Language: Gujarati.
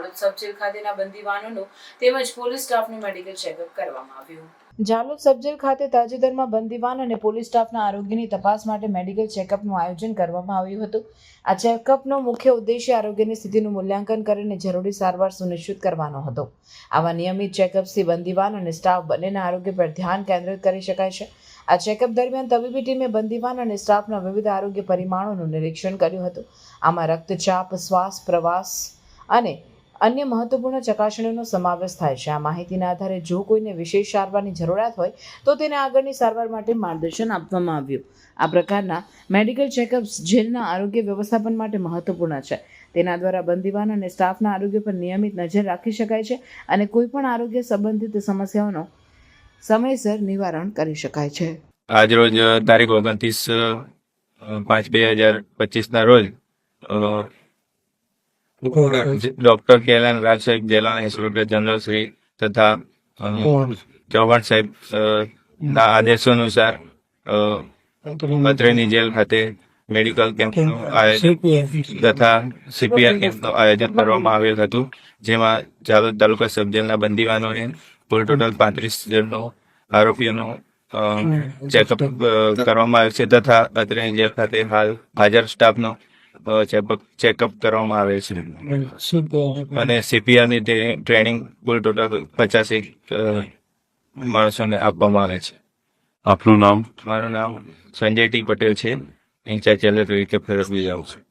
જાલોદ સબ જેલ ખાતેના બંદીવાનોનું તેમજ પોલીસ સ્ટાફનું મેડિકલ ચેકઅપ કરવામાં આવ્યું. જાલોદ સબજેલ ખાતે તાજેતરમાં બંદીવાન અને પોલીસ સ્ટાફના આરોગ્યની તપાસ માટે મેડિકલ ચેકઅપનું આયોજન કરવામાં આવ્યું હતું. આ ચેકઅપનો મુખ્ય ઉદ્દેશ્ય આરોગ્યની સ્થિતિનું મૂલ્યાંકન કરીને જરૂરી સારવાર સુનિશ્ચિત કરવાનો હતો. આવા નિયમિત ચેકઅપથી બંદીવાન અને સ્ટાફ બંનેના આરોગ્ય પર ધ્યાન કેન્દ્રિત કરી શકાય છે. આ ચેકઅપ દરમિયાન તબીબી ટીમે બંદીવાન અને સ્ટાફના વિવિધ આરોગ્ય પરિમાણોનું નિરીક્ષણ કર્યું હતું. આમાં રક્તચાપ, શ્વાસ પ્રવાસ અને અન્ય મહત્વપૂર્ણ ચકાસણીઓનો સમાવેશ થાય છે. આ માહિતીના આધારે જો કોઈને વિશેષ સારવારની જરૂરિયાત હોય, તો તેને આગળની સારવાર માટે માર્ગદર્શન આપવામાં આવ્યું. આ પ્રકારના મેડિકલ ચેકઅપ્સ જેલના આરોગ્ય વ્યવસ્થાપન માટે મહત્વપૂર્ણ છે. તેના દ્વારા બંદીવાન અને સ્ટાફના આરોગ્ય પર નિયમિત નજર રાખી શકાય છે અને કોઈ પણ આરોગ્ય સંબંધિત સમસ્યાઓનો સમયસર નિવારણ કરી શકાય છે. આજરોજ તારીખ ઓગણત્રીસ પાંચ બે હજાર પચીસના રોજ ડોક્ટર કેલાન રાજ સાહેબ જેલાના ઇન્સ્પેક્ટર જનરલ શ્રી તથા ચૌહાણ સાહેબ ના આદેશો અનુસાર અત્રેની જેલ ખાતે મેડિકલ કેમ્પનું આયોજન તથા સીપીઆર કેમ્પનું આયોજન કરવામાં આવેલ હતું જેમાં જાલોદ તાલુકા સબ જેલના બંદીવાનોને કુલ ટોટલ પાંત્રીસ જણનો આરોપીઓનો ચેકઅપ કરવામાં આવ્યો છે તથા અત્રેની જેલ ખાતે હાલ હાજર સ્ટાફનો ચેકઅપ ચેકઅપ કરવામાં આવે છે. અને સીપીઆરની ની ટ્રેનિંગ કુલ ટોટલ પચાસેક માણસોને આપવામાં આવે છે. આપનું નામ? મારું નામ સંજય ટી પટેલ છે. ઇન્ચાર્જ ચેલર તરીકે ફરજ જાઉં છું.